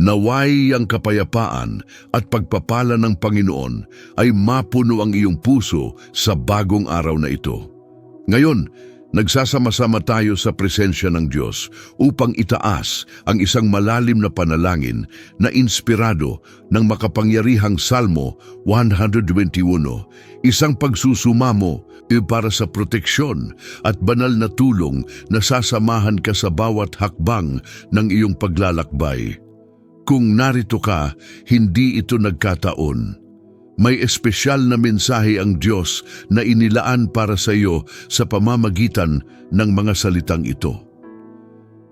Naway ang kapayapaan at pagpapala ng Panginoon ay mapuno ang iyong puso sa bagong araw na ito. Ngayon, nagsasama-sama tayo sa presensya ng Diyos upang itaas ang isang malalim na panalangin na inspirado ng makapangyarihang Salmo 121, isang pagsusumamo e para sa proteksyon at banal na tulong na sasamahan ka sa bawat hakbang ng iyong paglalakbay. Kung narito ka, hindi ito nagkataon. May espesyal na mensahe ang Diyos na inilaan para sa iyo sa pamamagitan ng mga salitang ito.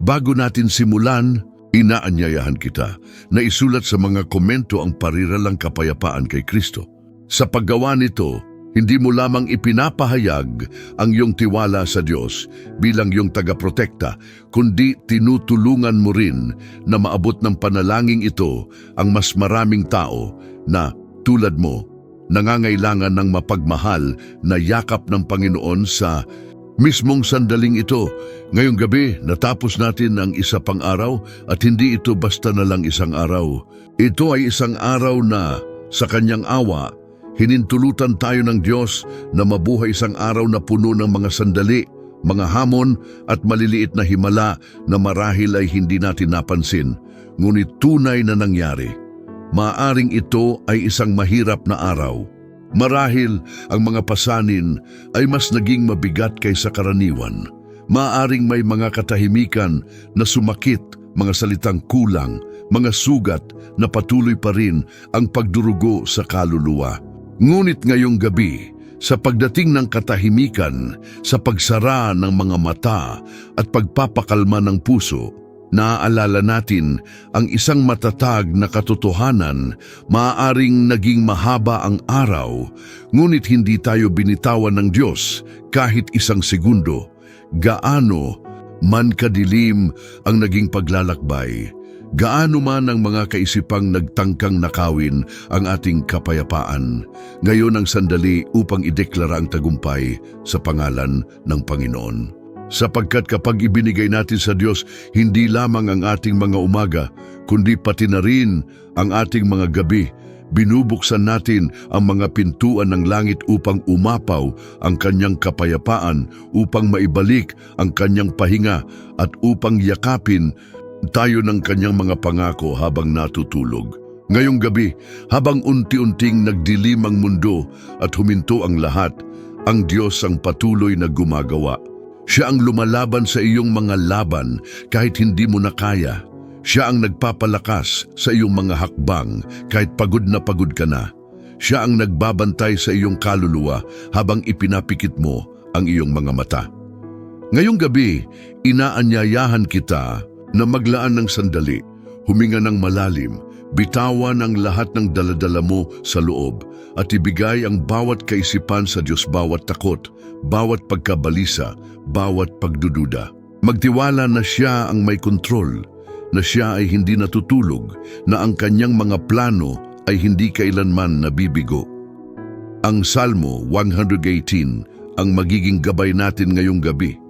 Bago natin simulan, inaanyayahan kita na isulat sa mga komento ang pariralang kapayapaan kay Kristo. Sa paggawa nito, hindi mo lamang ipinapahayag ang iyong tiwala sa Diyos bilang iyong tagaprotekta, kundi tinutulungan mo rin na maabot ng panalangin ito ang mas maraming tao na, tulad mo, nangangailangan ng mapagmahal na yakap ng Panginoon sa mismong sandaling ito. Ngayong gabi, natapos natin ang isa pang araw at hindi ito basta na lang isang araw. Ito ay isang araw na, sa kanyang awa, hinintulutan tayo ng Diyos na mabuhay isang araw na puno ng mga sandali, mga hamon at maliliit na himala na marahil ay hindi natin napansin, ngunit tunay na nangyari. Maaring ito ay isang mahirap na araw. Marahil ang mga pasanin ay mas naging mabigat kaysa karaniwan. Maaring may mga katahimikan na sumakit, mga salitang kulang, mga sugat na patuloy pa rin ang pagdurugo sa kaluluwa. Ngunit ngayong gabi, sa pagdating ng katahimikan, sa pagsara ng mga mata at pagpapakalma ng puso, naaalala natin ang isang matatag na katotohanan, maaaring naging mahaba ang araw, ngunit hindi tayo binitawan ng Diyos kahit isang segundo. Gaano man kadilim ang naging paglalakbay, gaano man ang mga kaisipang nagtangkang nakawin ang ating kapayapaan, ngayon ang sandali upang ideklara ang tagumpay sa pangalan ng Panginoon. Sapagkat kapag ibinigay natin sa Diyos hindi lamang ang ating mga umaga, kundi pati na rin ang ating mga gabi, binubuksan natin ang mga pintuan ng langit upang umapaw ang kanyang kapayapaan, upang maibalik ang kanyang pahinga at upang yakapin tayo ng kanyang mga pangako habang natutulog. Ngayong gabi, habang unti-unting nagdilim ang mundo at huminto ang lahat, ang Diyos ang patuloy na gumagawa. Siya ang lumalaban sa iyong mga laban kahit hindi mo na kaya. Siya ang nagpapalakas sa iyong mga hakbang kahit pagod na pagod ka na. Siya ang nagbabantay sa iyong kaluluwa habang ipinapikit mo ang iyong mga mata. Ngayong gabi, inaanyayahan kita na maglaan ng sandali, huminga ng malalim, bitawan ang lahat ng daladala mo sa loob at ibigay ang bawat kaisipan sa Diyos bawat takot, bawat pagkabalisa, bawat pagdududa. Magtiwala na siya ang may kontrol, na siya ay hindi natutulog, na ang kanyang mga plano ay hindi kailanman nabibigo. Ang Salmo 118 ang magiging gabay natin ngayong gabi,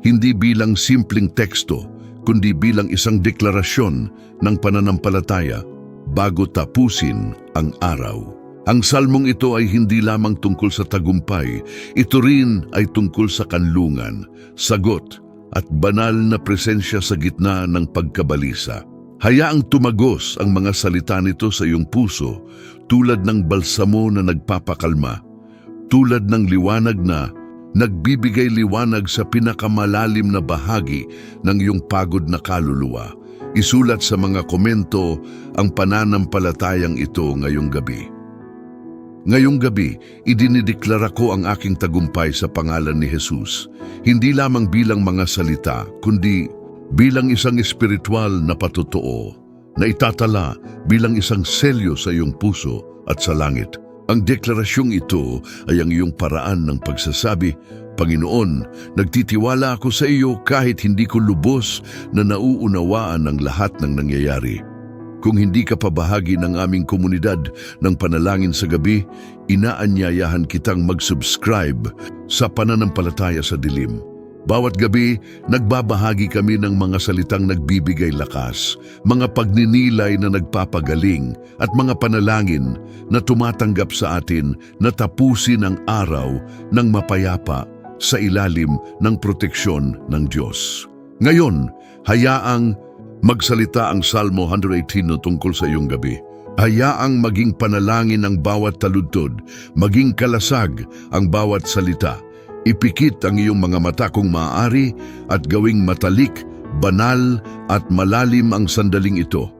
hindi bilang simpleng teksto, kundi bilang isang deklarasyon ng pananampalataya bago tapusin ang araw. Ang salmong ito ay hindi lamang tungkol sa tagumpay, ito rin ay tungkol sa kanlungan, sagot at banal na presensya sa gitna ng pagkabalisa. Hayaang tumagos ang mga salita nito sa iyong puso tulad ng balsamo na nagpapakalma, tulad ng liwanag na nagbibigay liwanag sa pinakamalalim na bahagi ng iyong pagod na kaluluwa. Isulat sa mga komento ang pananampalatayang ito ngayong gabi. Ngayong gabi, idinideklara ko ang aking tagumpay sa pangalan ni Jesus, hindi lamang bilang mga salita, kundi bilang isang espiritual na patotoo na itatala bilang isang selyo sa iyong puso at sa langit. Ang deklarasyong ito ay ang iyong paraan ng pagsasabi, Panginoon, nagtitiwala ako sa iyo kahit hindi ko lubos na nauunawaan ang lahat ng nangyayari. Kung hindi ka pa bahagi ng aming komunidad ng panalangin sa gabi, inaanyayahan kitang mag-subscribe sa Pananampalataya sa Dilim. Bawat gabi, nagbabahagi kami ng mga salitang nagbibigay lakas, mga pagninilay na nagpapagaling, at mga panalangin na tumatanggap sa atin na tapusin ang araw ng mapayapa sa ilalim ng proteksyon ng Diyos. Ngayon, hayaang magsalita ang Salmo 118 no tungkol sa iyong gabi. Hayaang maging panalangin ang bawat taludtod, maging kalasag ang bawat salita. Ipikit ang iyong mga mata kung maaari at gawing matalik, banal at malalim ang sandaling ito.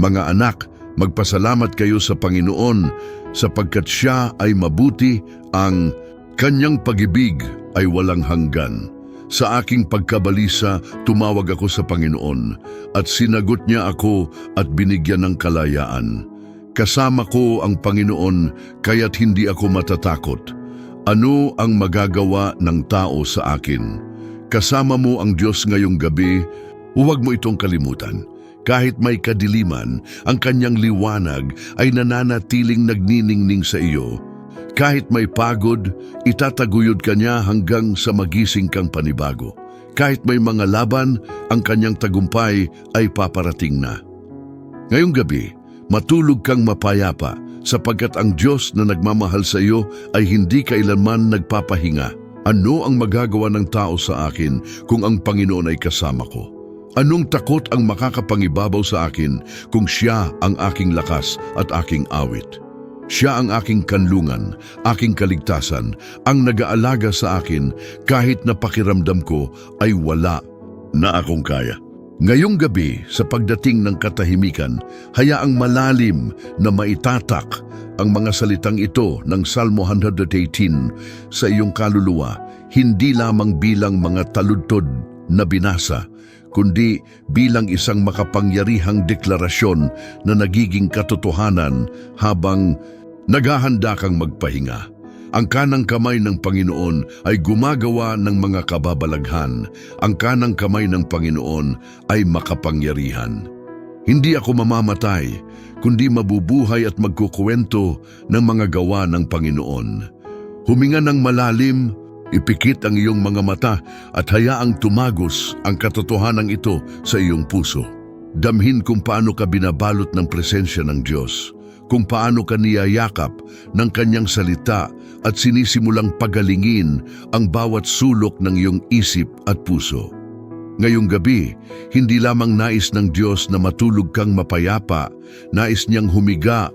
Mga anak, magpasalamat kayo sa Panginoon sapagkat siya ay mabuti ang kanyang pagibig ay walang hanggan. Sa aking pagkabalisa, tumawag ako sa Panginoon at sinagot niya ako at binigyan ng kalayaan. Kasama ko ang Panginoon kaya't hindi ako matatakot. Ano ang magagawa ng tao sa akin? Kasama mo ang Diyos ngayong gabi, huwag mo itong kalimutan. Kahit may kadiliman, ang kanyang liwanag ay nananatiling nagniningning sa iyo. Kahit may pagod, itataguyod ka niya hanggang sa magising kang panibago. Kahit may mga laban, ang kanyang tagumpay ay paparating na. Ngayong gabi, matulog kang mapayapa sapagkat ang Diyos na nagmamahal sa iyo ay hindi kailanman nagpapahinga. Ano ang magagawa ng tao sa akin kung ang Panginoon ay kasama ko? Anong takot ang makakapangibabaw sa akin kung siya ang aking lakas at aking awit? Siya ang aking kanlungan, aking kaligtasan, ang nag-aalaga sa akin kahit na pakiramdam ko ay wala na akong kaya. Ngayong gabi, sa pagdating ng katahimikan, hayaang malalim na maitatak ang mga salitang ito ng Salmo 118 sa iyong kaluluwa, hindi lamang bilang mga taludtod na binasa, kundi bilang isang makapangyarihang deklarasyon na nagiging katotohanan habang naghahanda kang magpahinga. Ang kanang kamay ng Panginoon ay gumagawa ng mga kababalaghan. Ang kanang kamay ng Panginoon ay makapangyarihan. Hindi ako mamamatay, kundi mabubuhay at magkukwento ng mga gawa ng Panginoon. Huminga ng malalim, ipikit ang iyong mga mata at hayaang tumagos ang katotohanan ito sa iyong puso. Damhin kung paano ka binabalot ng presensya ng Diyos kung paano ka niyayakap ng kanyang salita at sinisimulang pagalingin ang bawat sulok ng iyong isip at puso. Ngayong gabi, hindi lamang nais ng Diyos na matulog kang mapayapa, nais niyang humiga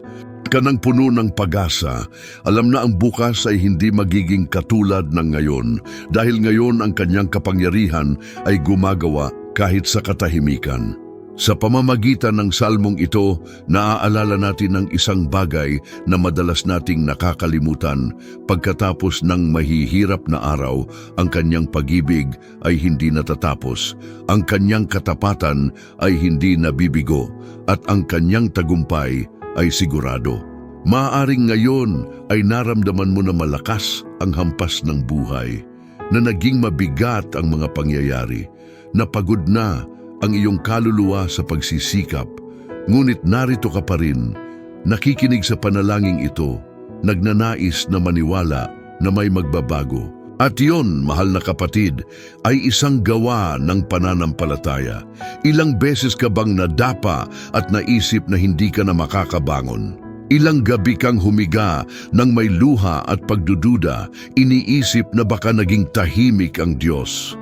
ka ng puno ng pag-asa. Alam na ang bukas ay hindi magiging katulad ng ngayon dahil ngayon ang kanyang kapangyarihan ay gumagawa kahit sa katahimikan. Sa pamamagitan ng salmong ito, naaalala natin ng isang bagay na madalas nating nakakalimutan. Pagkatapos ng mahihirap na araw, ang kanyang pag-ibig ay hindi natatapos. Ang kanyang katapatan ay hindi nabibigo at ang kanyang tagumpay ay sigurado. Maaring ngayon ay naramdaman mo na malakas ang hampas ng buhay, na naging mabigat ang mga pangyayari, na pagod na ang iyong kaluluwa sa pagsisikap, ngunit narito ka pa rin, nakikinig sa panalangin ito, nagnanais na maniwala na may magbabago. At yon, mahal na kapatid, ay isang gawa ng pananampalataya. Ilang beses ka bang nadapa at naisip na hindi ka na makakabangon? Ilang gabi kang humiga ng may luha at pagdududa, iniisip na baka naging tahimik ang Diyos.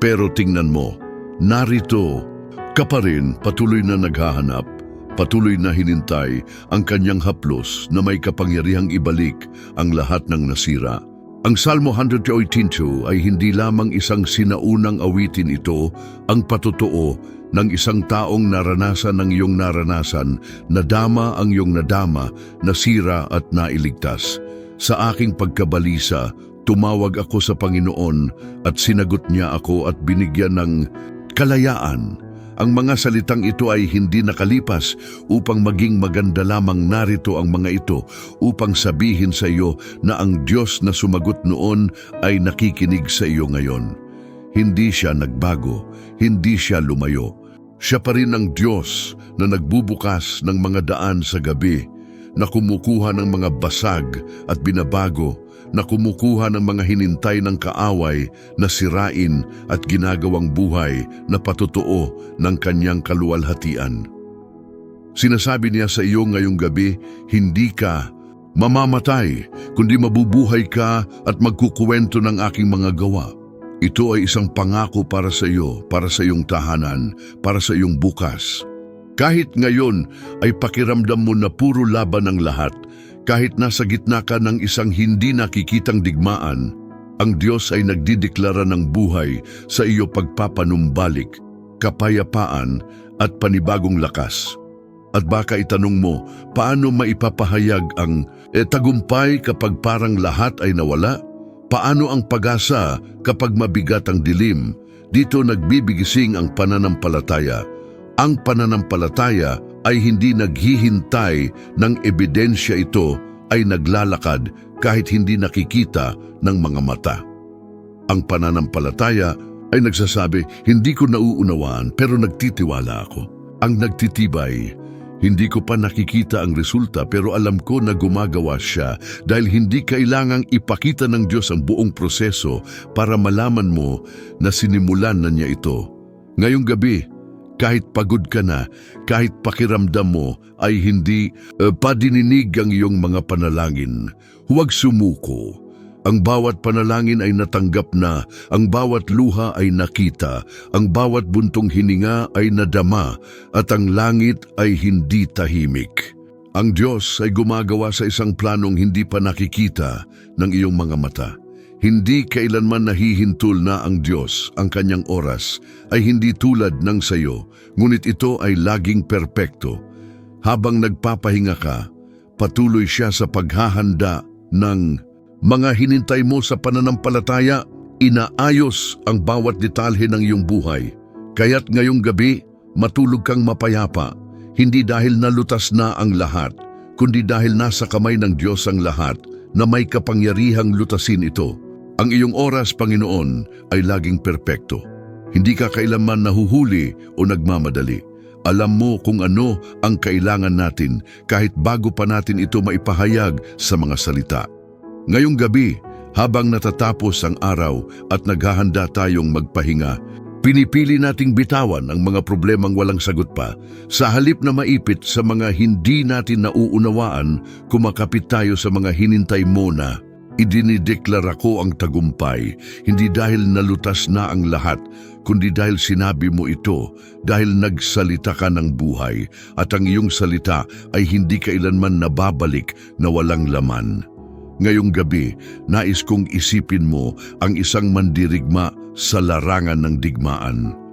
Pero tingnan mo, Narito, ka pa rin patuloy na naghahanap, patuloy na hinintay ang kanyang haplos na may kapangyarihang ibalik ang lahat ng nasira. Ang Salmo 118.2 ay hindi lamang isang sinaunang awitin ito, ang patotoo ng isang taong naranasan ng iyong naranasan, nadama ang iyong nadama, nasira at nailigtas. Sa aking pagkabalisa, tumawag ako sa Panginoon at sinagot niya ako at binigyan ng kalayaan. Ang mga salitang ito ay hindi nakalipas upang maging maganda lamang narito ang mga ito upang sabihin sa iyo na ang Diyos na sumagot noon ay nakikinig sa iyo ngayon. Hindi siya nagbago, hindi siya lumayo. Siya pa rin ang Diyos na nagbubukas ng mga daan sa gabi, na kumukuha ng mga basag at binabago, na kumukuha ng mga hinintay ng kaaway na sirain at ginagawang buhay na patotoo ng kanyang kaluwalhatian. Sinasabi niya sa iyo ngayong gabi, hindi ka mamamatay, kundi mabubuhay ka at magkukuwento ng aking mga gawa. Ito ay isang pangako para sa iyo, para sa iyong tahanan, para sa iyong bukas. Kahit ngayon ay pakiramdam mo na puro laban ang lahat, kahit nasa gitna ka ng isang hindi nakikitang digmaan, ang Diyos ay nagdideklara ng buhay sa iyo pagpapanumbalik, kapayapaan at panibagong lakas. At baka itanong mo, paano maipapahayag ang eh, tagumpay kapag parang lahat ay nawala? Paano ang pag-asa kapag mabigat ang dilim? Dito nagbibigising ang pananampalataya. Ang pananampalataya ay hindi naghihintay ng ebidensya ito ay naglalakad kahit hindi nakikita ng mga mata. Ang pananampalataya ay nagsasabi, hindi ko nauunawaan pero nagtitiwala ako. Ang nagtitibay, hindi ko pa nakikita ang resulta pero alam ko na gumagawa siya dahil hindi kailangang ipakita ng Diyos ang buong proseso para malaman mo na sinimulan na niya ito. Ngayong gabi, kahit pagod ka na, kahit pakiramdam mo ay hindi uh, padininig ang iyong mga panalangin, huwag sumuko. Ang bawat panalangin ay natanggap na, ang bawat luha ay nakita, ang bawat buntong hininga ay nadama, at ang langit ay hindi tahimik. Ang Diyos ay gumagawa sa isang planong hindi pa nakikita ng iyong mga mata. Hindi kailanman nahihintol na ang Diyos, ang kanyang oras, ay hindi tulad ng sayo, ngunit ito ay laging perpekto. Habang nagpapahinga ka, patuloy siya sa paghahanda ng mga hinintay mo sa pananampalataya, inaayos ang bawat detalhe ng iyong buhay. Kaya't ngayong gabi, matulog kang mapayapa, hindi dahil nalutas na ang lahat, kundi dahil nasa kamay ng Diyos ang lahat na may kapangyarihang lutasin ito. Ang iyong oras, Panginoon, ay laging perpekto. Hindi ka kailanman nahuhuli o nagmamadali. Alam mo kung ano ang kailangan natin kahit bago pa natin ito maipahayag sa mga salita. Ngayong gabi, habang natatapos ang araw at naghahanda tayong magpahinga, pinipili nating bitawan ang mga problemang walang sagot pa. Sa halip na maipit sa mga hindi natin nauunawaan, kumakapit tayo sa mga hinintay mo na. Idinideklara ko ang tagumpay, hindi dahil nalutas na ang lahat, kundi dahil sinabi mo ito, dahil nagsalita ka ng buhay, at ang iyong salita ay hindi kailanman nababalik na walang laman. Ngayong gabi, nais kong isipin mo ang isang mandirigma sa larangan ng digmaan.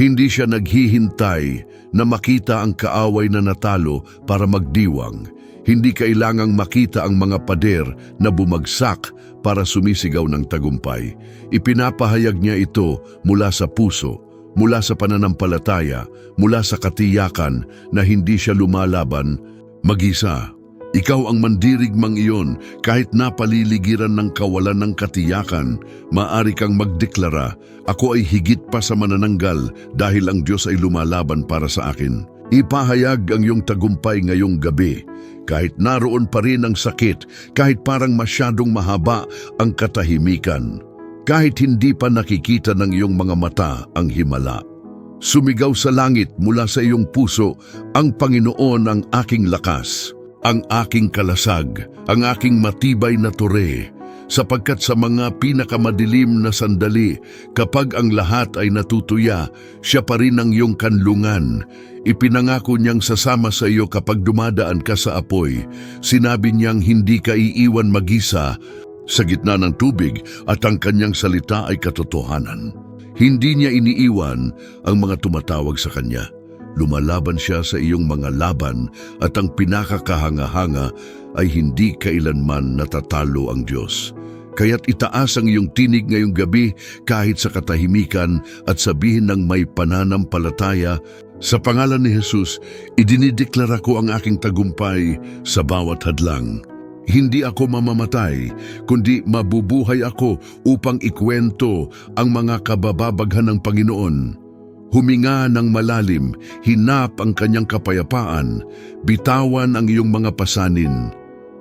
Hindi siya naghihintay na makita ang kaaway na natalo para magdiwang. Hindi kailangang makita ang mga pader na bumagsak para sumisigaw ng tagumpay. Ipinapahayag niya ito mula sa puso, mula sa pananampalataya, mula sa katiyakan na hindi siya lumalaban mag-isa. Ikaw ang mandirigmang iyon kahit napaliligiran ng kawalan ng katiyakan, maari kang magdeklara, ako ay higit pa sa manananggal dahil ang Diyos ay lumalaban para sa akin. Ipahayag ang iyong tagumpay ngayong gabi, kahit naroon pa rin ang sakit, kahit parang masyadong mahaba ang katahimikan, kahit hindi pa nakikita ng iyong mga mata ang himala. Sumigaw sa langit mula sa iyong puso, ang Panginoon ang aking lakas ang aking kalasag, ang aking matibay na tore, sapagkat sa mga pinakamadilim na sandali, kapag ang lahat ay natutuya, siya pa rin ang iyong kanlungan. Ipinangako niyang sasama sa iyo kapag dumadaan ka sa apoy. Sinabi niyang hindi ka iiwan magisa sa gitna ng tubig at ang kanyang salita ay katotohanan. Hindi niya iniiwan ang mga tumatawag sa kanya. Lumalaban siya sa iyong mga laban at ang pinakakahanga-hanga ay hindi kailanman natatalo ang Diyos. Kaya't itaas ang iyong tinig ngayong gabi kahit sa katahimikan at sabihin ng may pananampalataya, sa pangalan ni Jesus, idinideklara ko ang aking tagumpay sa bawat hadlang. Hindi ako mamamatay, kundi mabubuhay ako upang ikwento ang mga kabababaghan ng Panginoon. Huminga ng malalim, hinap ang kanyang kapayapaan, bitawan ang iyong mga pasanin.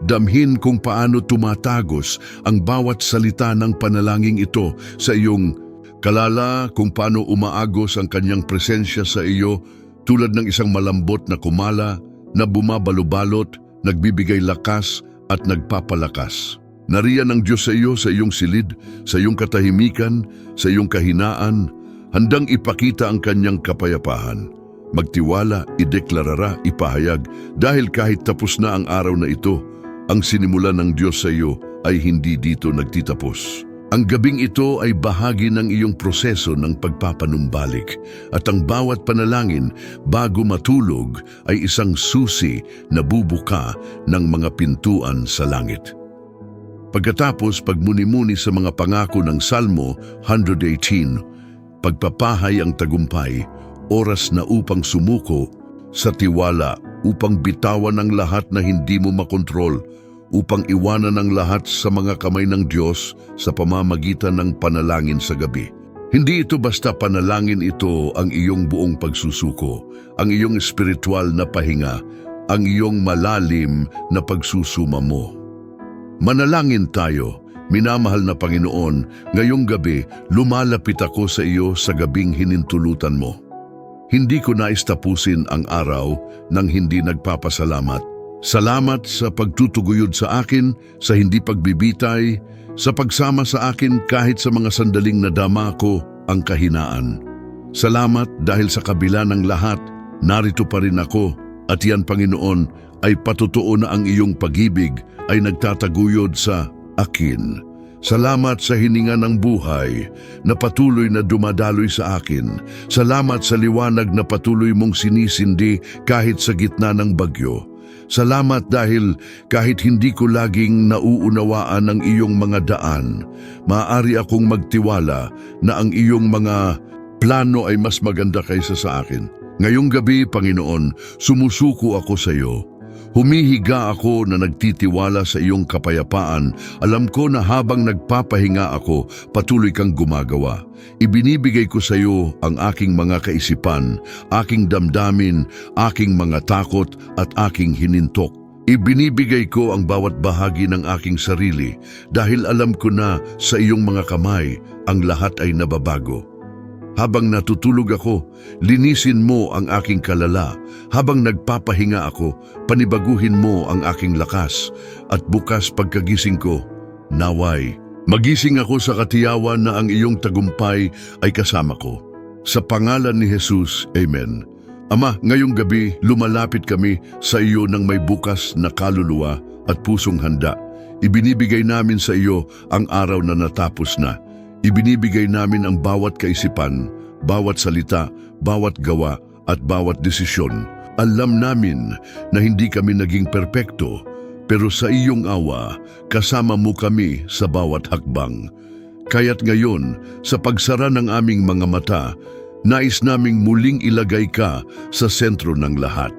Damhin kung paano tumatagos ang bawat salita ng panalangin ito sa iyong kalala kung paano umaagos ang kanyang presensya sa iyo tulad ng isang malambot na kumala na bumabalot nagbibigay lakas at nagpapalakas. Nariyan ang Diyos sa iyo sa iyong silid, sa iyong katahimikan, sa iyong kahinaan, handang ipakita ang kanyang kapayapaan. Magtiwala, ideklarara, ipahayag, dahil kahit tapos na ang araw na ito, ang sinimulan ng Diyos sa iyo ay hindi dito nagtitapos. Ang gabing ito ay bahagi ng iyong proseso ng pagpapanumbalik at ang bawat panalangin bago matulog ay isang susi na bubuka ng mga pintuan sa langit. Pagkatapos pagmuni-muni sa mga pangako ng Salmo 118, pagpapahay ang tagumpay, oras na upang sumuko sa tiwala upang bitawan ang lahat na hindi mo makontrol, upang iwanan ang lahat sa mga kamay ng Diyos sa pamamagitan ng panalangin sa gabi. Hindi ito basta panalangin ito ang iyong buong pagsusuko, ang iyong espiritual na pahinga, ang iyong malalim na pagsusuma mo. Manalangin tayo, minamahal na Panginoon, ngayong gabi lumalapit ako sa iyo sa gabing hinintulutan mo. Hindi ko nais tapusin ang araw nang hindi nagpapasalamat. Salamat sa pagtutuguyod sa akin, sa hindi pagbibitay, sa pagsama sa akin kahit sa mga sandaling nadama ko ang kahinaan. Salamat dahil sa kabila ng lahat, narito pa rin ako at yan Panginoon ay patutuo na ang iyong pag-ibig ay nagtataguyod sa akin. Salamat sa hininga ng buhay na patuloy na dumadaloy sa akin. Salamat sa liwanag na patuloy mong sinisindi kahit sa gitna ng bagyo. Salamat dahil kahit hindi ko laging nauunawaan ang iyong mga daan, maaari akong magtiwala na ang iyong mga plano ay mas maganda kaysa sa akin. Ngayong gabi, Panginoon, sumusuko ako sa iyo. Humihiga ako na nagtitiwala sa iyong kapayapaan. Alam ko na habang nagpapahinga ako, patuloy kang gumagawa. Ibinibigay ko sa iyo ang aking mga kaisipan, aking damdamin, aking mga takot at aking hinintok. Ibinibigay ko ang bawat bahagi ng aking sarili dahil alam ko na sa iyong mga kamay ang lahat ay nababago. Habang natutulog ako, linisin mo ang aking kalala. Habang nagpapahinga ako, panibaguhin mo ang aking lakas. At bukas pagkagising ko, naway. Magising ako sa katiyawan na ang iyong tagumpay ay kasama ko. Sa pangalan ni Jesus, Amen. Ama, ngayong gabi lumalapit kami sa iyo ng may bukas na kaluluwa at pusong handa. Ibinibigay namin sa iyo ang araw na natapos na. Ibinibigay namin ang bawat kaisipan, bawat salita, bawat gawa at bawat desisyon. Alam namin na hindi kami naging perpekto, pero sa iyong awa, kasama mo kami sa bawat hakbang. Kaya't ngayon, sa pagsara ng aming mga mata, nais naming muling ilagay ka sa sentro ng lahat.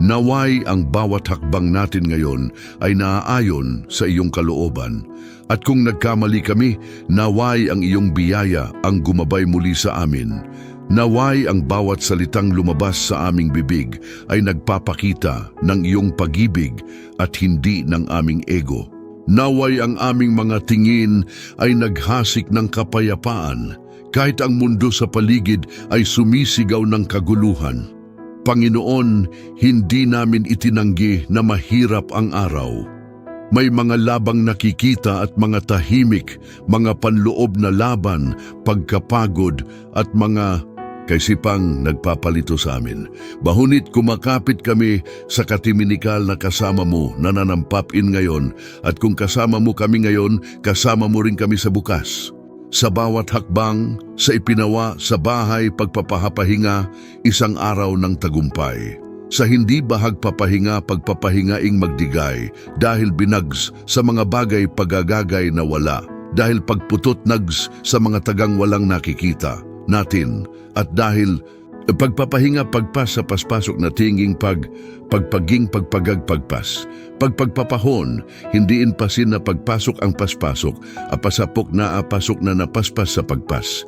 Naway ang bawat hakbang natin ngayon ay naaayon sa iyong kalooban. At kung nagkamali kami, naway ang iyong biyaya ang gumabay muli sa amin. Naway ang bawat salitang lumabas sa aming bibig ay nagpapakita ng iyong pag-ibig at hindi ng aming ego. Naway ang aming mga tingin ay naghasik ng kapayapaan kahit ang mundo sa paligid ay sumisigaw ng kaguluhan. Panginoon, hindi namin itinanggi na mahirap ang araw. May mga labang nakikita at mga tahimik, mga panloob na laban, pagkapagod at mga kaisipang nagpapalito sa amin. Bahunit kumakapit kami sa katiminikal na kasama mo na nanampapin ngayon at kung kasama mo kami ngayon, kasama mo rin kami sa bukas. Sa bawat hakbang, sa ipinawa, sa bahay, pagpapahapahinga, isang araw ng tagumpay. Sa hindi bahag papahinga, pagpapahingaing magdigay, dahil binags sa mga bagay pagagagay na wala, dahil pagputot nags sa mga tagang walang nakikita natin, at dahil pagpapahinga pagpas sa paspasok na tinging pag pagpaging pagpagag pagpas. Pagpagpapahon, hindi inpasin na pagpasok ang paspasok, apasapok na apasok na napaspas sa pagpas.